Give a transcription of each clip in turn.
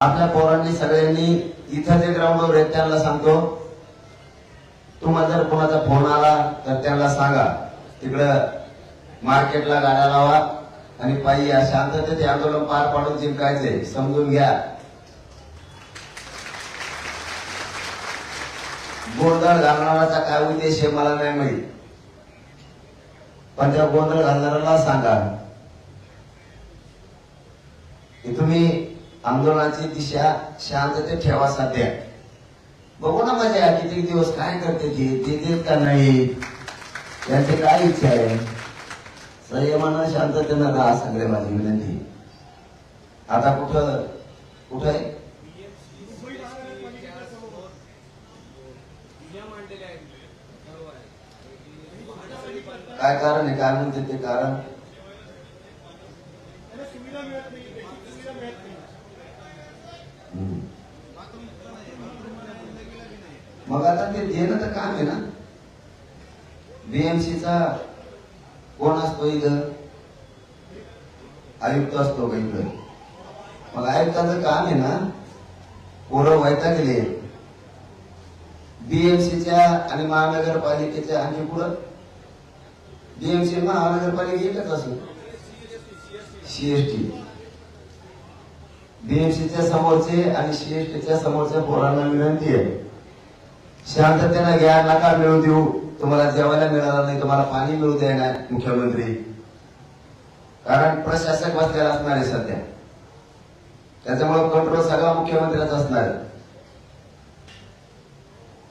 आपल्या पोरांनी सगळ्यांनी इथं जे ग्राउंडवर आहेत त्यांना सांगतो तुम्हाला जर कोणाचा फोन आला तर त्यांना सांगा. तिकडं मार्केटला गाड्या लावा आणि पायी या शांततेत आंदोलन पार पाडून जिंकायचे समजून घ्या. गोंधळ घालणाराचा काय उद्देश आहे मला नाही माहीत. पण त्या गोंधळ घालणाऱ्याला सांगा. की तुम्ही आंदोलनाची दिशा शांततेत ठेवा सध्या. बघू ना माझ्या किती दिवस काय करते ती ते देत का नाही? त्यांची काय इच्छा आहे? संयमानं शांततेनं राहा सगळे माझी विनंती. आता कुठं कुठं आहे? काय कारण आहे? काय म्हणते ते कारण? मग आता ते देणं तर काम आहे ना? बीएमसीचा कोण असतो इथं? आयुक्त असतो का इथं? मग आयुक्ताचं काम आहे ना? पोरं व्हायचा गेले बीएमसीच्या आणि महानगरपालिकेच्या आणि पुढं? बीएमसी महानगरपालिका एकच असेल. सीएसटी बीएमसीच्या समोरचे आणि सीएसटीच्या समोरच्या पोरांना विनंती आहे शांततेनं घ्या नका मिळू देऊ. तुम्हाला जेवायला मिळणार नाही. तुम्हाला पाणी मिळू देणार मुख्यमंत्री. कारण प्रशासक बसलेला असणार आहे सध्या. त्याच्यामुळे कंट्रोल सगळा मुख्यमंत्र्याचा असणार आहे.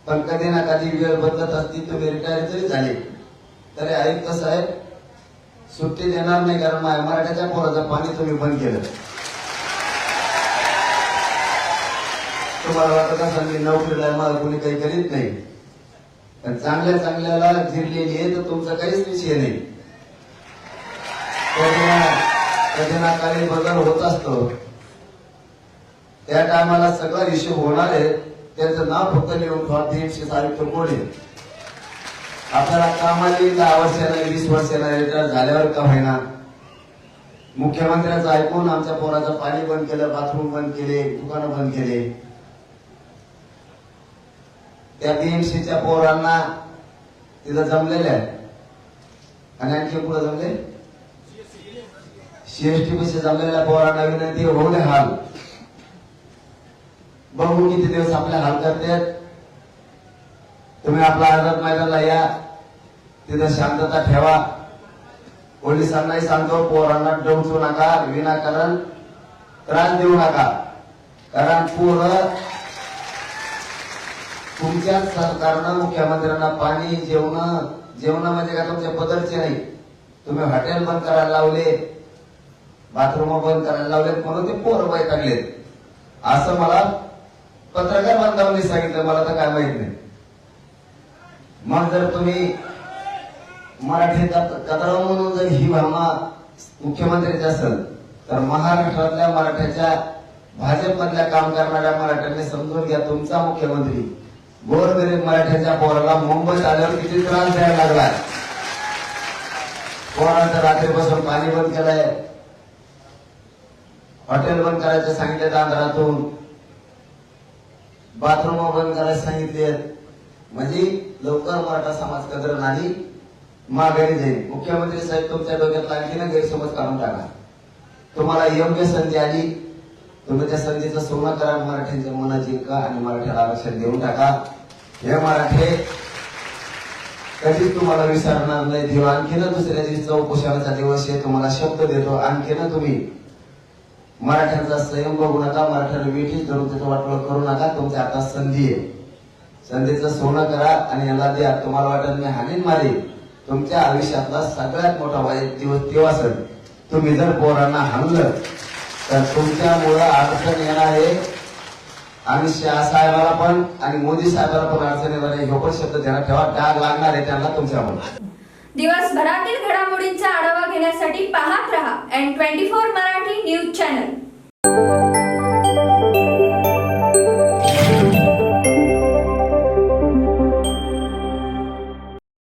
पण कधी ना कधी वेळ बदलत असती तुम्ही रिटायर जरी झाले. तरी आयुक्त साहेब सुट्टी देणार नाही कारण मराठ्याच्या पोराचं पाणी तुम्ही बंद केलं. मला वाटत असेल मी नोकरीला मला कोणी काही करीत नाही. पण चांगल्या चांगल्याला जिरलेली आहे तर तुमचा काहीच विषय नाही. कधी ना- काही बदल होत असतो. त्या टायमाला सगळा हिशोब होणार आहे त्यांचं नाव फक्त लिहून ठेवा तीनशे साहित्य कोण आहे? आपल्याला कामाला दहा वर्षाला वीस वर्षाला रिटायर झाल्यावर का होईना? मुख्यमंत्र्यांचं ऐकून आमच्या पोराचं पाणी बंद केलं बाथरूम बंद केले दुकानं बंद केले. त्या बीएमसीच्या पोरांना तिथं जमलेल्या आहे. आणि आणखी पुढे जमले? सीएसटी जमलेल्या पोरांना विनंती होऊ नये हाल. बघू किती दिवस आपले हाल करतात. तुम्ही आपला आझाद मैदानला या. तिथं शांतता ठेवा. पोलिसांनाही सांगतो पोरांना डवचू नका विनाकारण त्रास देऊ नका. कारण पोरं तुमच्या सरकारनं मुख्यमंत्र्यांना पाणी जेवण जेवण म्हणजे का तुमच्या बदलचे नाही. तुम्ही हॉटेल बंद करायला लावले बाथरूम बंद करायला लावले म्हणून ते पोर बाय टाकलेत असं मला पत्रकार बांधवांनी सांगितलं मला तर काय माहीत नाही. मग जर तुम्ही मराठी कदराव म्हणून जर ही भामा मुख्यमंत्रीची असेल तर महाराष्ट्रातल्या मराठ्याच्या भाजपमधल्या काम करणाऱ्या मराठ्यांनी समजून घ्या तुमचा मुख्यमंत्री गोरगरीब मराठ्याच्या पोराला मुंबईत आल्यावर किती त्रास द्यायला लागलाय? कोणाचं रात्रीपासून पाणी बंद केलंय. हॉटेल बंद करायचं सांगितले आंध्रातून बाथरूम बंद करायला सांगितले म्हणजे लवकर मराठा समाज कदर नाही माघारी जाईल. मुख्यमंत्री साहेब तुमच्या डोक्यात लागली ना गैरसमज काढून टाका. तुम्हाला योग्य संधी आली तुम्ही त्या संधीचं सोनं करा मराठ्यांच्या मनाची जिंका आणि मराठ्याला आरक्षण देऊन टाका. हे मराठे कधीच तुम्हाला विसरणार नाही देव आणखीन दुसऱ्या दिवशी उपोषणाचा दिवस आहे तुम्हाला शब्द देतो आणखीन तुम्ही मराठ्यांचा संयम बघू नका मराठ्याला वेठीच धरून त्याचं वाटवळ करू नका तुमच्या आता संधी आहे. संधीचं सोनं करा आणि याला द्या. तुम्हाला वाटत मी हानीन मारे. तुमच्या आयुष्यातला सगळ्यात मोठा वाईट दिवस तेव्हा असेल तुम्ही जर पोरांना हाणलं तर तुमच्यामुळं अडचण येणार आहे. आणि शहा साहेबाला पण आणि मोदी साहेबाला पण अडचण येणार आहे. हे पण शब्द त्यांना ठेवा. डाग लागणार आहे त्यांना तुमच्यामुळे. दिवसभरातील घडामोडींचा आढावा घेण्यासाठी पाहत रहा N twenty four Marathi news channel